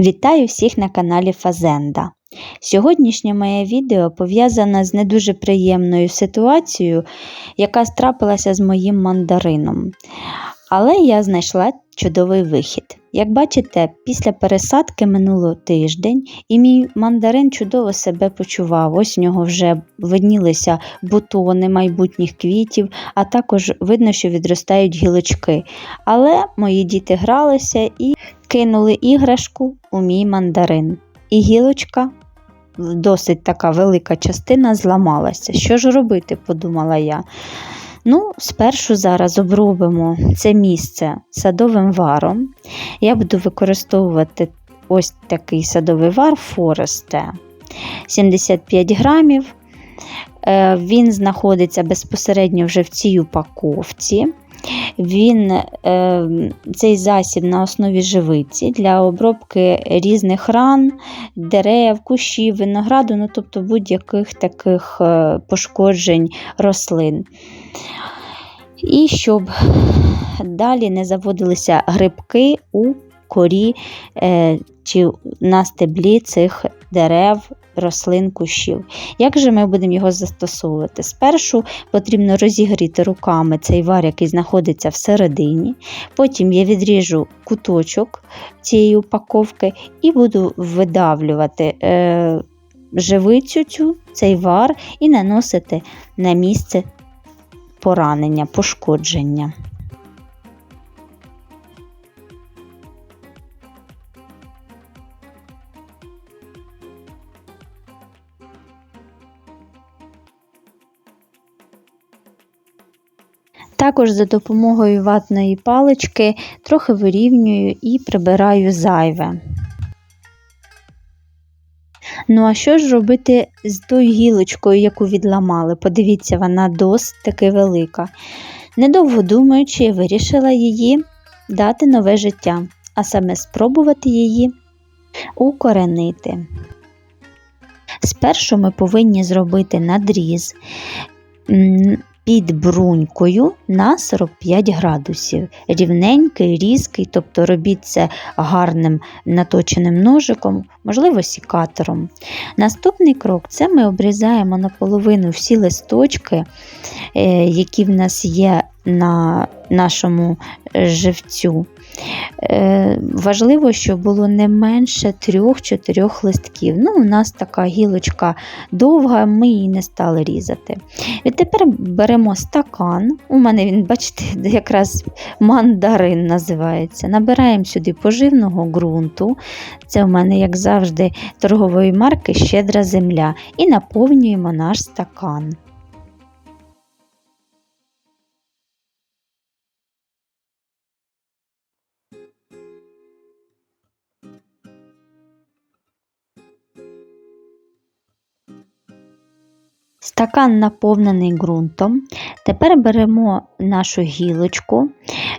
Вітаю всіх на каналі Фазенда. Сьогоднішнє моє відео пов'язане з не дуже приємною ситуацією, яка трапилася з моїм мандарином. Але я знайшла чудовий вихід. Як бачите, після пересадки минуло тиждень, і мій мандарин чудово себе почував. Ось у нього вже виднілися бутони майбутніх квітів, а також видно, що відростають гілочки. Але мої діти гралися і кинули іграшку у мій мандарин. І гілочка, досить така велика частина, зламалася. Що ж робити, подумала я. Ну, спершу зараз обробимо це місце садовим варом. Я буду використовувати ось такий садовий вар Форесте 75 грамів. Е, Він знаходиться безпосередньо вже в цій упаковці. Він, е, Цей засіб на основі живиці для обробки різних ран, дерев, кущів, винограду, ну, тобто будь-яких таких е, пошкоджень рослин. І щоб далі не заводилися грибки у корі е, чи на стеблі цих дерев, рослин, кущів. Як же ми будемо його застосовувати? Спершу потрібно розігріти руками цей вар, який знаходиться всередині. Потім я відріжу куточок цієї упаковки і буду видавлювати. Е, Живицю цю, цей вар і наносити на місце поранення, пошкодження. Також за допомогою ватної палички трохи вирівнюю і прибираю зайве. Ну, а що ж робити з тою гілочкою, яку відламали? Подивіться, вона досить таки велика. Недовго думаючи, я вирішила її дати нове життя, а саме спробувати її укоренити. Спершу ми повинні зробити надріз під брунькою на 45 градусів. Рівненький, різкий, тобто робіть це гарним наточеним ножиком, можливо, сікатором. Наступний крок це ми обрізаємо наполовину всі листочки, е, які в нас є на нашому живцю. Е, важливо, щоб було не менше 3-4 листків. Ну, У нас така гілочка довга, ми її не стали різати. І тепер беремо стакан. У мене він, бачите, якраз мандарин називається. Набираємо сюди поживного ґрунту. Це у мене, як завжди, торгової марки щедра земля. І наповнюємо наш стакан. Стакан наповнений ґрунтом. Тепер беремо нашу гілочку.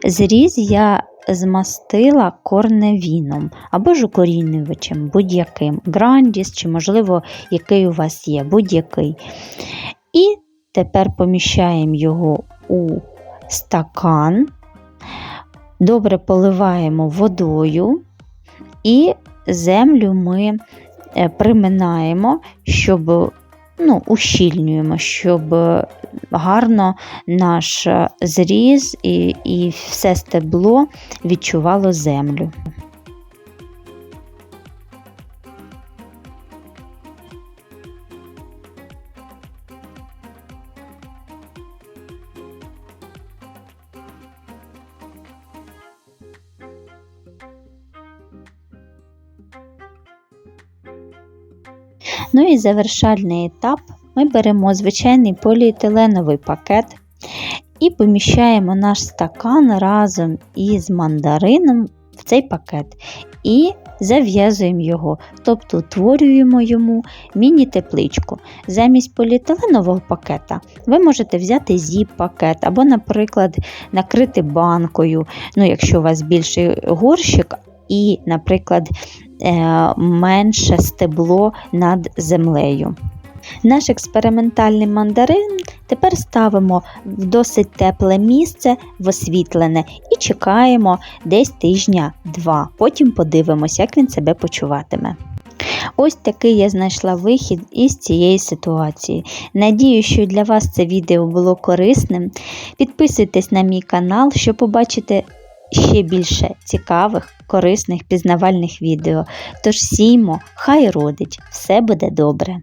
Зріз я змастила корневіном або ж укорінювачем, будь-яким. Грандіс, чи, можливо, який у вас є, будь-який. І тепер поміщаємо його у стакан, добре поливаємо водою і землю ми е, приминаємо, щоб ну, ущільнюємо, щоб гарно наш зріз і, і все стебло відчувало землю. Ну і завершальний етап ми беремо звичайний поліетиленовий пакет і поміщаємо наш стакан разом із мандарином в цей пакет. І зав'язуємо його, тобто утворюємо йому міні-тепличку. Замість поліетиленового пакета ви можете взяти зіп-пакет або, наприклад, накрити банкою, ну, якщо у вас більший горщик, і, наприклад, Е, менше стебло над землею. Наш експериментальний мандарин Тепер ставимо в досить тепле місце, в освітлене, і чекаємо десь тижня-два. Потім подивимося, як він себе почуватиме. Ось такий я знайшла вихід із цієї ситуації. Надію, що для вас це відео було корисним. Підписуйтесь на мій канал, щоб побачити ще більше цікавих, корисних, пізнавальних відео. Тож сіймо, хай родить, все буде добре.